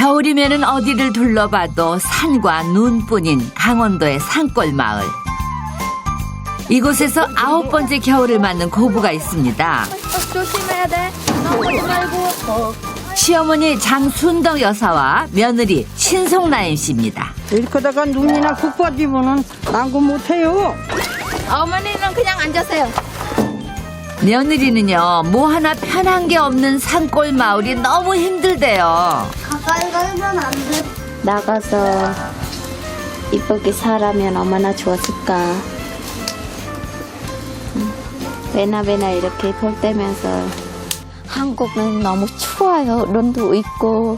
겨울이면은 어디를 둘러봐도 산과 눈뿐인 강원도의 산골 마을. 이곳에서 아홉 번째 겨울을 맞는 고부가 있습니다. 조심해야 돼. 넘어지 말고. 어. 시어머니 장순덕 여사와 며느리 신송라임 씨입니다. 이렇게다가 눈이나 푹 빠지면은 난거 못해요. 어머니는 그냥 앉으세요. 며느리는요, 뭐 하나 편한 게 없는 산골 마을이 너무 힘들대요. 가까이 가면 안 돼. 나가서 이쁘게 살아면 얼마나 좋았을까. 음, 왜나 왜나 이렇게 돌대면서 한국은 너무 추워요. 눈도 있고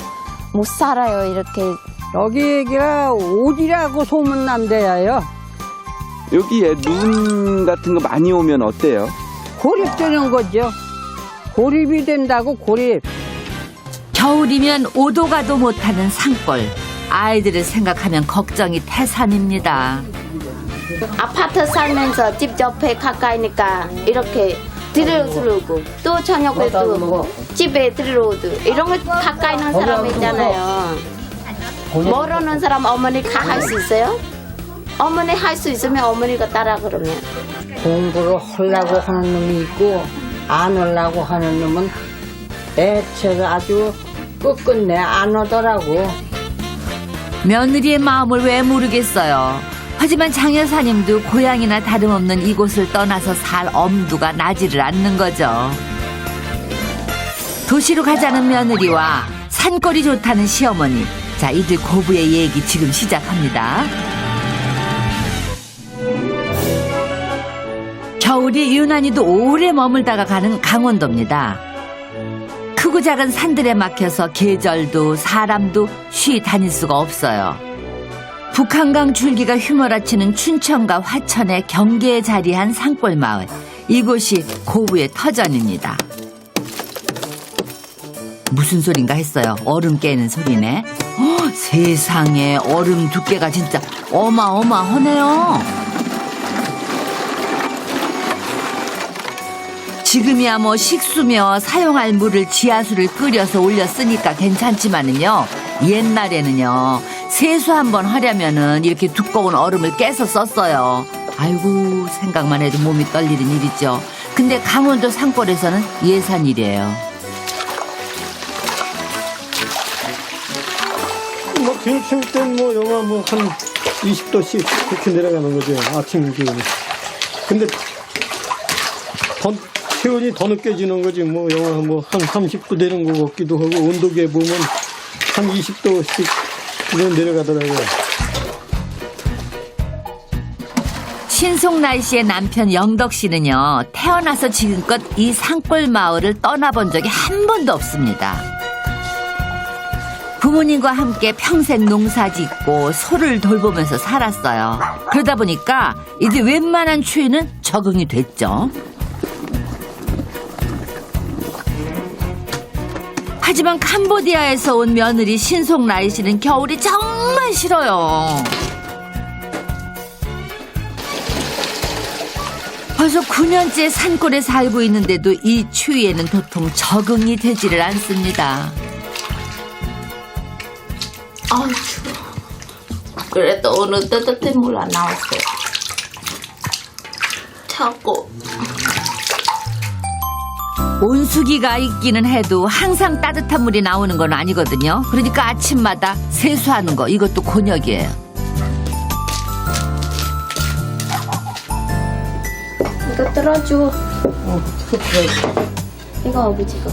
못 살아요. 이렇게 여기가 오지라고 소문난대요. 여기에 눈 같은 거 많이 오면 어때요? 고립되는 거죠. 고립이 된다고 고립. 겨울이면 오도 가도 못하는 산골. 아이들을 생각하면 걱정이 태산입니다. 아파트 살면서 집 옆에 가까이니까 이렇게 들어오고 또 저녁에도 뭐 집에 들어오도 이런 거 가까이 있는 사람 있잖아요. 모르는 사람 어머니 가 할 수 있어요? 어머니 할 수 있으면 어머니가 따라 그러면 공부를 하려고 하는 놈이 있고 안 하려고 하는 놈은 애처가 아주 끝끝내 안 오더라고. 며느리의 마음을 왜 모르겠어요. 하지만 장 여사님도 고향이나 다름없는 이곳을 떠나서 살 엄두가 나지를 않는 거죠. 도시로 가자는 며느리와 산골이 좋다는 시어머니. 자, 이들 고부의 얘기 지금 시작합니다. 겨울이 유난히도 오래 머물다가 가는 강원도입니다. 크고 작은 산들에 막혀서 계절도 사람도 쉬 다닐 수가 없어요. 북한강 줄기가 휘몰아치는 춘천과 화천의 경계에 자리한 산골 마을. 이곳이 고부의 터전입니다. 무슨 소린가 했어요. 얼음 깨는 소리네. 어, 세상에 얼음 두께가 진짜 어마어마하네요. 지금이야 뭐 식수며 사용할 물을 지하수를 끓여서 올렸으니까 괜찮지만은요. 옛날에는요. 세수 한번 하려면은 이렇게 두꺼운 얼음을 깨서 썼어요. 아이고 생각만 해도 몸이 떨리는 일이죠. 근데 강원도 산골에서는 예산일이에요. 뭐 겨울 때는 뭐 영하 뭐 한 20도씩 그렇게 내려가는 거죠 아침 기온이 근데 더 체온이 더 느껴지는 거지 뭐 영하 뭐한 30도 되는 것 같기도 하고 온도계 보면 한 20도씩 그냥 내려가더라고요 신송라이 씨의 남편 영덕 씨는요, 태어나서 지금껏 이 산골 마을을 떠나본 적이 한 번도 없습니다. 부모님과 함께 평생 농사 짓고 소를 돌보면서 살았어요. 그러다 보니까 이제 웬만한 추위는 적응이 됐죠. 하지만 캄보디아에서 온 며느리 신송라이 씨는 겨울이 정말 싫어요. 벌써 9년째 산골에 살고 있는데도 이 추위에는 도통 적응이 되지를 않습니다. 아우 추워. 그래도 오늘 따뜻한 물 안 나왔어요. 차고 온수기가 있기는 해도 항상 따뜻한 물이 나오는 건 아니거든요. 그러니까 아침마다 세수하는 거 이것도 곤욕이에요. 이거 들어줘. 이거 아버지가.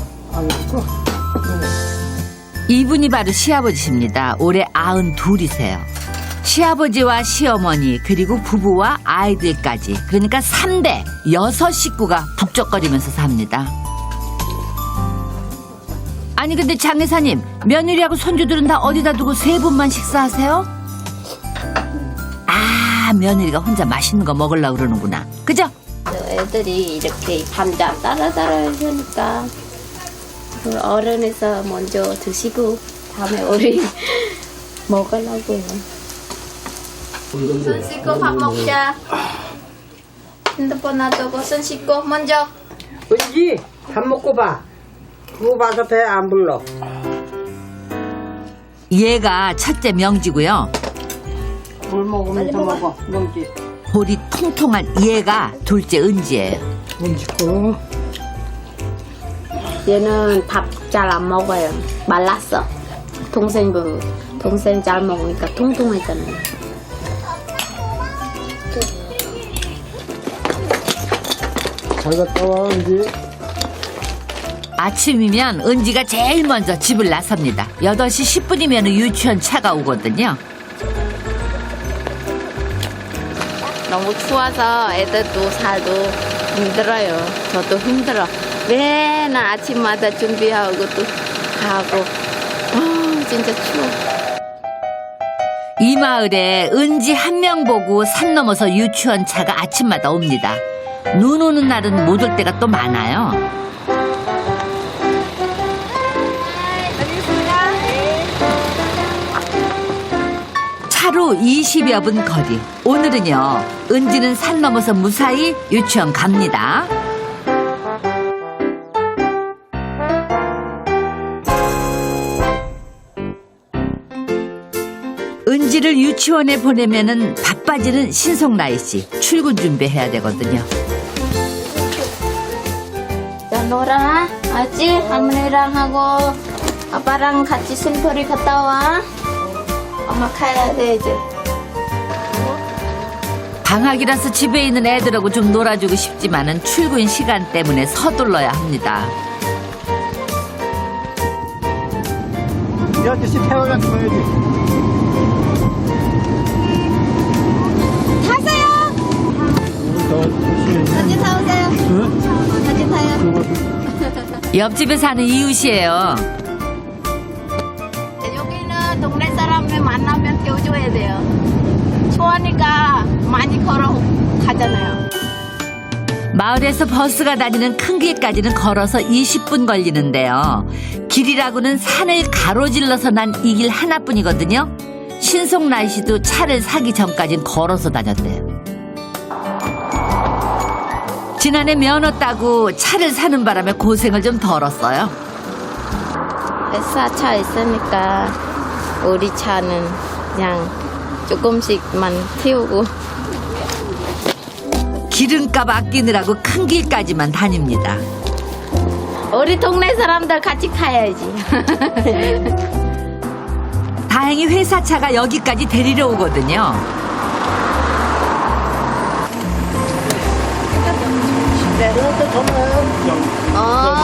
이분이 바로 시아버지십니다. 올해 아흔 둘이세요. 시아버지와 시어머니 그리고 부부와 아이들까지 그러니까 3대 여섯 식구가 북적거리면서 삽니다. 아니 근데 장 여사님 며느리하고 손주들은 다 어디다 두고 세 분만 식사하세요? 아 며느리가 혼자 맛있는 거 먹으려고 그러는구나. 그죠? 애들이 이렇게 감자 따라 따라 해주니까 그 어른에서 먼저 드시고 다음에 우리 먹으려고요. 손 씻고 밥 먹자. 핸드폰 놔두고 손 씻고 먼저. 은지 밥 먹고 봐. 그거 봐서 배 안 불러. 얘가 첫째 명지고요. 물 먹으면서 먹어. 뭔지. 볼이 통통한 얘가 둘째 은지예요. 뭔지 거. 얘는 밥 잘 안 먹어요. 말랐어. 동생 그 동생 잘 먹으니까 통통했잖아요. 잘 갔다 와 이제. 아침이면 은지가 제일 먼저 집을 나섭니다. 8시 10분이면 유치원 차가 오거든요. 너무 추워서 애들도 살도 힘들어요. 저도 힘들어. 맨날 아침마다 준비하고 또 가고. 아 진짜 추워. 이 마을에 은지 한 명 보고 산 넘어서 유치원 차가 아침마다 옵니다. 눈 오는 날은 못 올 때가 또 많아요. 차로 20여 분 거리. 오늘은요, 은지는 산 넘어서 무사히 유치원 갑니다. 은지를 유치원에 보내면은 바빠지는 신송라이 씨 출근 준비해야 되거든요. 야 놀아. 알지? 할머니랑 하고 아빠랑 같이 숨소리 갔다 와. 엄마 가야 돼 이제. 방학이라서 집에 있는 애들하고 좀 놀아주고 싶지만은 출근 시간 때문에 서둘러야 합니다. 이 아저씨 태워가 줘야지. 같이 사오세요. 같이 타요. 옆집에 사는 이웃이에요. 여기는 동네 사람을 만나면 껴줘야 돼요. 추우니까 많이 걸어 가잖아요. 마을에서 버스가 다니는 큰 길까지는 걸어서 20분 걸리는데요. 길이라고는 산을 가로질러서 난 이 길 하나뿐이거든요. 신송라이 씨도 차를 사기 전까진 걸어서 다녔대요. 지난해 면허 따고 차를 사는 바람에 고생을 좀 덜었어요. 회사차 있으니까 우리 차는 그냥 조금씩만 태우고 기름값 아끼느라고 큰 길까지만 다닙니다. 우리 동네 사람들 같이 가야지. 다행히 회사 차가 여기까지 데리러 오거든요. 어,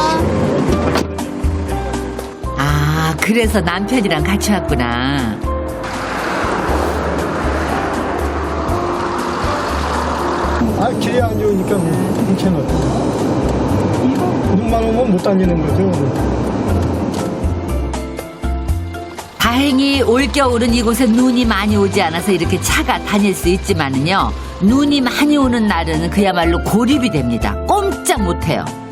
그래서 남편이랑 같이 왔구나. 아 길이 안 좋으니까 괜찮아. 눈만 오면 못 다니는 거죠. 다행히 올겨울은 이곳에 눈이 많이 오지 않아서 이렇게 차가 다닐 수 있지만은요. 눈이 많이 오는 날은 그야말로 고립이 됩니다. 꼼짝 못해요.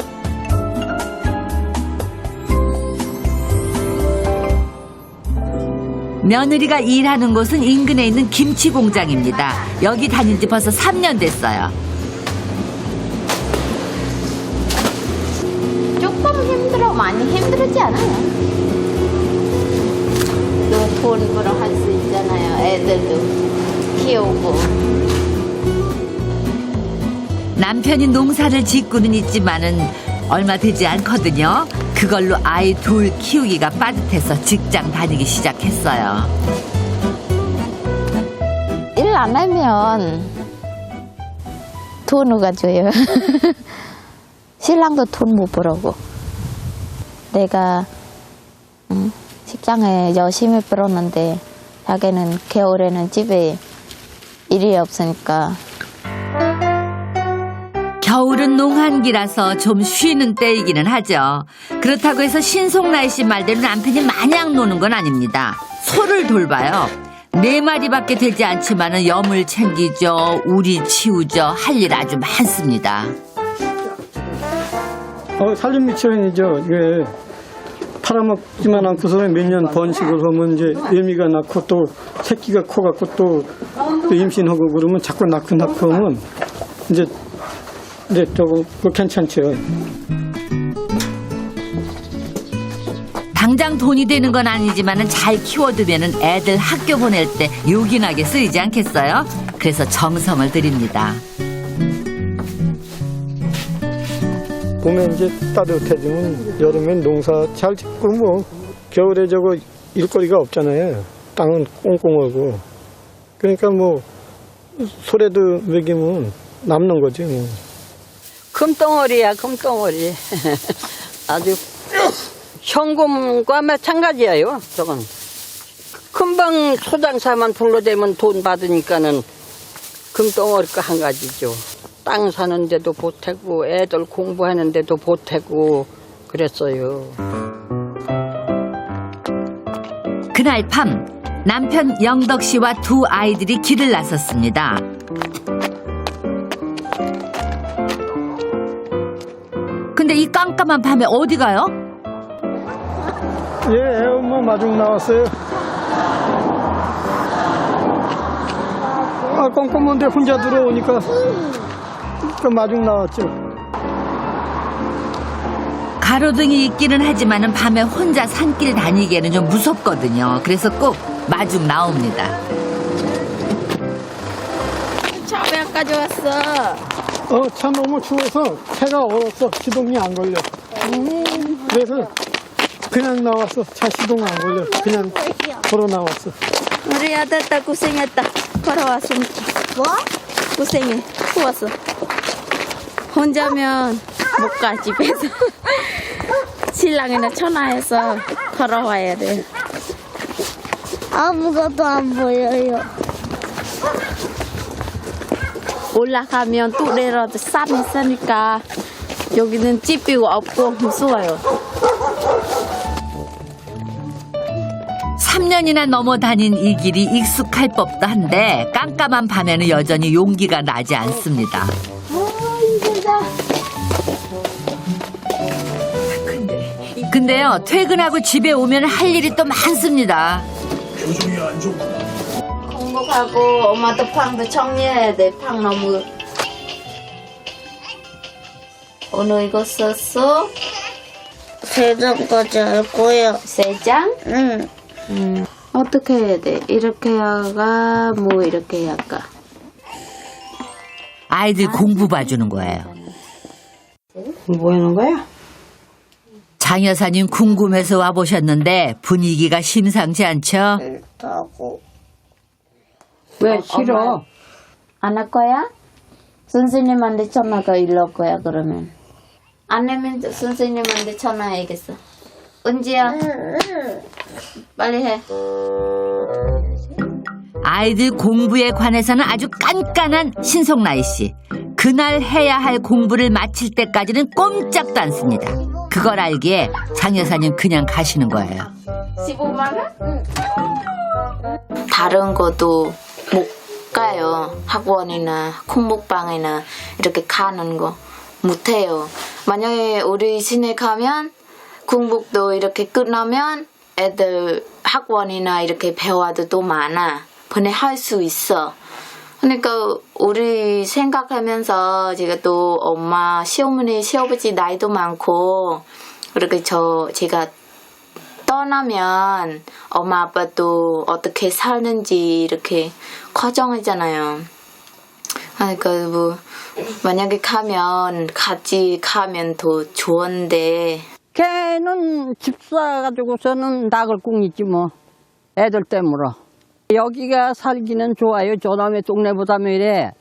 며느리가 일하는 곳은 인근에 있는 김치 공장입니다. 여기 다닌 지 벌써 3년 됐어요. 조금 힘들어. 많이 힘들지 않아요. 또 돈으로 할수 있잖아요. 애들도 키우고. 남편이 농사를 짓고는 있지만은 얼마 되지 않거든요. 그걸로 아이 둘 키우기가 빠듯해서 직장 다니기 시작했어요. 일 안 하면 돈 누가 줘요? 신랑도 돈 못 벌어고 내가 응, 직장에 열심히 벌었는데 자기는 겨울에는 집에 일이 없으니까 겨울은 농한기라서 좀 쉬는 때이기는 하죠. 그렇다고 해서 신송라이 씨 말대로 남편이 마냥 노는 건 아닙니다. 소를 돌봐요. 네 마리밖에 되지 않지만은 염을 챙기죠, 우리 치우죠, 할 일 아주 많습니다. 어, 살림 미치는이죠. 이게 팔아먹지만 않고서는 몇 년 번식을 하면 이제 애미가 낳고 또 새끼가 커갖고 또, 또 임신하고 그러면 자꾸 낳고 낳고 하면 이제 이제 조금 그 괜찮죠. 당장 돈이 되는 건 아니지만은 잘 키워두면은 애들 학교 보낼 때 요긴하게 쓰이지 않겠어요? 그래서 정성을 들입니다. 봄에 이제 따뜻해지면 여름엔 농사 잘 짓고 뭐 겨울에 저거 일거리가 없잖아요. 땅은 꽁꽁하고 그러니까 뭐 소래도 먹이면 남는 거지 뭐. 금덩어리야, 금덩어리. 아주 현금과 마찬가지예요, 저건. 금방 소장사만 불러대면 돈 받으니까는 금덩어리가 한 가지죠. 땅 사는데도 보태고 애들 공부하는데도 보태고 그랬어요. 그날 밤 남편 영덕 씨와 두 아이들이 길을 나섰습니다. 근데 이 깜깜한 밤에 어디 가요? 예, 애 엄마 마중 나왔어요. 아, 꼼꼼한데 혼자 들어오니까 그 마중 나왔죠. 가로등이 있기는 하지만은 밤에 혼자 산길 다니기에는 좀 무섭거든요. 그래서 꼭 마중 나옵니다. 차왜 안 가져왔어? 어, 차 너무 추워서 차가 얼었어. 시동이 안 걸려. 그래서 그냥 나왔어. 차 시동 안 걸려. 그냥 걸어 나왔어. 우리 아들 딸 고생했다. 걸어왔으니까. 뭐? 고생해. 추웠어. 혼자면 못 가 집에서. 신랑이나 전화해서 걸어와야 돼. 아무것도 안 보여요. 올라가면 또 내려도 산 있으니까 여기는 집이고 없고 무서워요. 3년이나 넘어 다닌 이 길이 익숙할 법도 한데 깜깜한 밤에는 여전히 용기가 나지 않습니다. 근데요, 퇴근하고 집에 오면 할 일이 또 많습니다. 공복 하고 엄마도 방도 정리해야 돼. 방 너무 오늘 이거 썼어? 대장까지 할 거야. 세 장? 응. 음. 어떻게 해야 돼? 이렇게 해야가 뭐 이렇게 해야까? 아이들 공부 봐주는 거예요. 뭐 하는 거야? 장 여사님 궁금해서 와보셨는데 분위기가 심상치 않죠? 타고. 왜 싫어? 안 할 거야? 선생님한테 전화가 일러 거야 그러면 안 하면 선생님한테 전화해야겠어 은지야 빨리 해 아이들 공부에 관해서는 아주 깐깐한 신송나이 씨. 그날 해야 할 공부를 마칠 때까지는 꼼짝도 않습니다. 그걸 알기에 장 여사님 그냥 가시는 거예요. 15만 원? 다른 것도 못 가요. 학원이나 콩목방이나 이렇게 가는 거 못해요. 만약에 우리 시내 가면 공복도 이렇게 끝나면 애들 학원이나 이렇게 배워도 또 많아. 번에 할수 있어. 그러니까 우리 생각하면서 제가 또 엄마 시어머니 시아버지 나이도 많고 그렇게 저 제가 떠나면 엄마 아빠도 어떻게 사는지 이렇게 걱정하잖아요. 그러니까 뭐 만약에 가면 같이 가면 더 좋은데 걔는 집 사가지고서는 나글꿍이지 뭐. 애들 때문에. 여기가 살기는 좋아요. 저남의 동네보다 이래.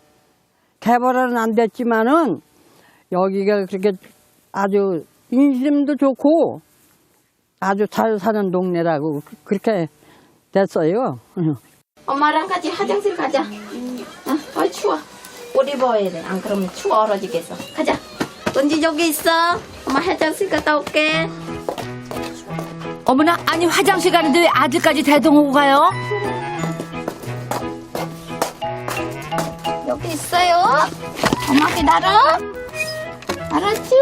개발은 안 됐지만은 여기가 그렇게 아주 인심도 좋고 아주 잘 사는 동네라고 그렇게 됐어요. 엄마랑 같이 화장실 가자. 어, 어 추워. 옷 입어야 돼. 안 그러면 추워 얼어지겠어. 가자. 은지 저기 있어. 엄마 화장실 갔다 올게. 어머나, 아니 화장실 가는데 왜 아들까지 대동하고 가요? 여기 있어요. 엄마 기다려. 알았지?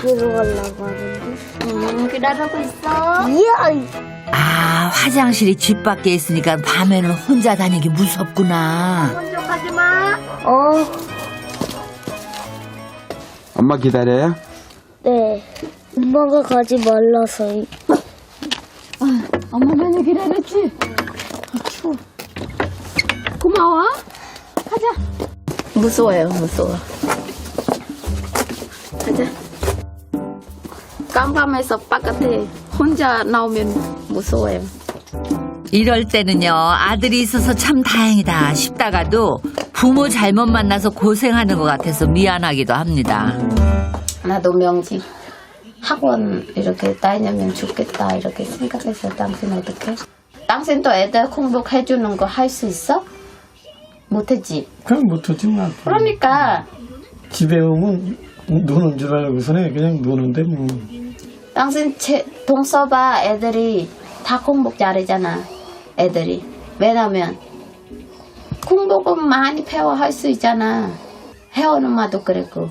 들어가려고 하는데. 음, 기다리고 있어. 이야! 아, 화장실이 집 밖에 있으니까 밤에는 혼자 다니기 무섭구나. 먼저 가지 마. 어, 엄마 기다려요? 네. 엄마가 가지 말라서. 엄마 맨날 기다렸지? 아, 추워. 고마워. 가자. 무서워요, 무서워. 가자. 깜깜해서 바깥에 혼자 나오면 무서워요. 이럴 때는요, 아들이 있어서 참 다행이다 싶다가도 부모 잘못 만나서 고생하는 것 같아서 미안하기도 합니다. 나도 명지 학원 이렇게 다니면 좋겠다 이렇게 생각해서 당신 어떻게? 당신도 애들 공부해 주는 거 할 수 있어? 못했지. 그럼 못하지 마. 그러니까 집에 오면 노는 줄 알고서는 그냥 노는데 뭐. 당신 제, 동서봐 애들이 다 공부 잘하잖아. 애들이 왜냐면 공부는 많이 배워 할 수 있잖아. 혜원 엄마도 그랬고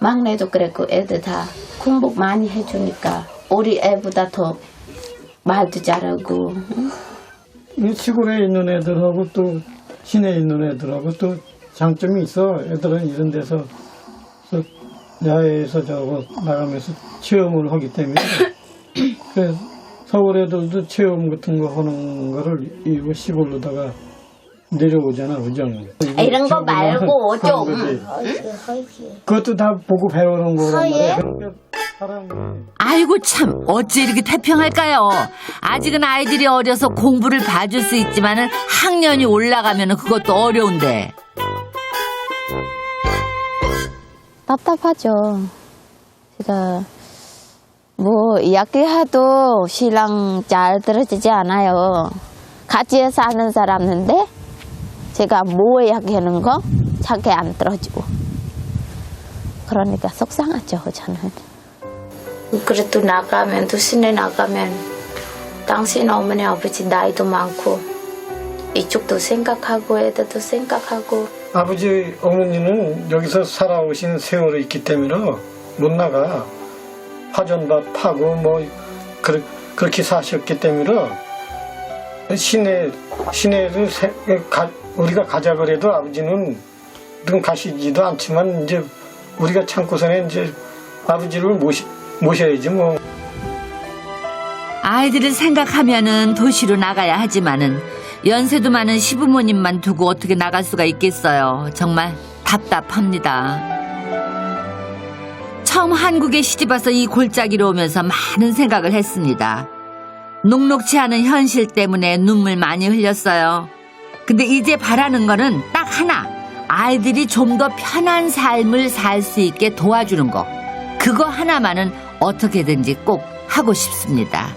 막내도 그랬고 애들 다 공부 많이 해주니까 우리 애보다 더 말도 잘하고 응? 이 시골에 있는 애들하고 또 시내에 있는 애들하고 또 장점이 있어. 애들은 이런 데서 저 야외에서 저거 나가면서 체험을 하기 때문에 그 서울 애들도 체험 같은 거 하는 거를 이 시골로다가 내려오잖아, 그죠? 이런 거 말고 좀. 그것도 다 보고 배우는 거란 말이야. 아이고 참 어찌 이렇게 태평할까요? 아직은 아이들이 어려서 공부를 봐줄 수 있지만은 학년이 올라가면 그것도 어려운데 답답하죠. 제가 뭐 이야기해도 신랑 잘 들어지지 않아요. 같이 사는 사람인데 제가 뭐 이야기하는 거 자기 안 들어주고 그러니까 속상하죠 저는. 그래도 나가면 또 시내 나가면 당신 어머니 아버지 나이도 많고 이쪽도 생각하고 애들도 생각하고 아버지 어머니는 여기서 살아오신 세월이 있기 때문에 못 나가 화전밭 파고 뭐 그렇, 그렇게 사셨기 때문에 시내 시내를 세- 가- 우리가 가자 그래도 아버지는 늘 가시지도 않지만 이제 우리가 참고선에 이제 아버지를 모시, 모셔야지 뭐. 아이들을 생각하면은 도시로 나가야 하지만은 연세도 많은 시부모님만 두고 어떻게 나갈 수가 있겠어요. 정말 답답합니다. 처음 한국에 시집와서 이 골짜기로 오면서 많은 생각을 했습니다. 녹록치 않은 현실 때문에 눈물 많이 흘렸어요. 근데 이제 바라는 거는 딱 하나. 아이들이 좀 더 편한 삶을 살 수 있게 도와주는 거. 그거 하나만은 어떻게든지 꼭 하고 싶습니다.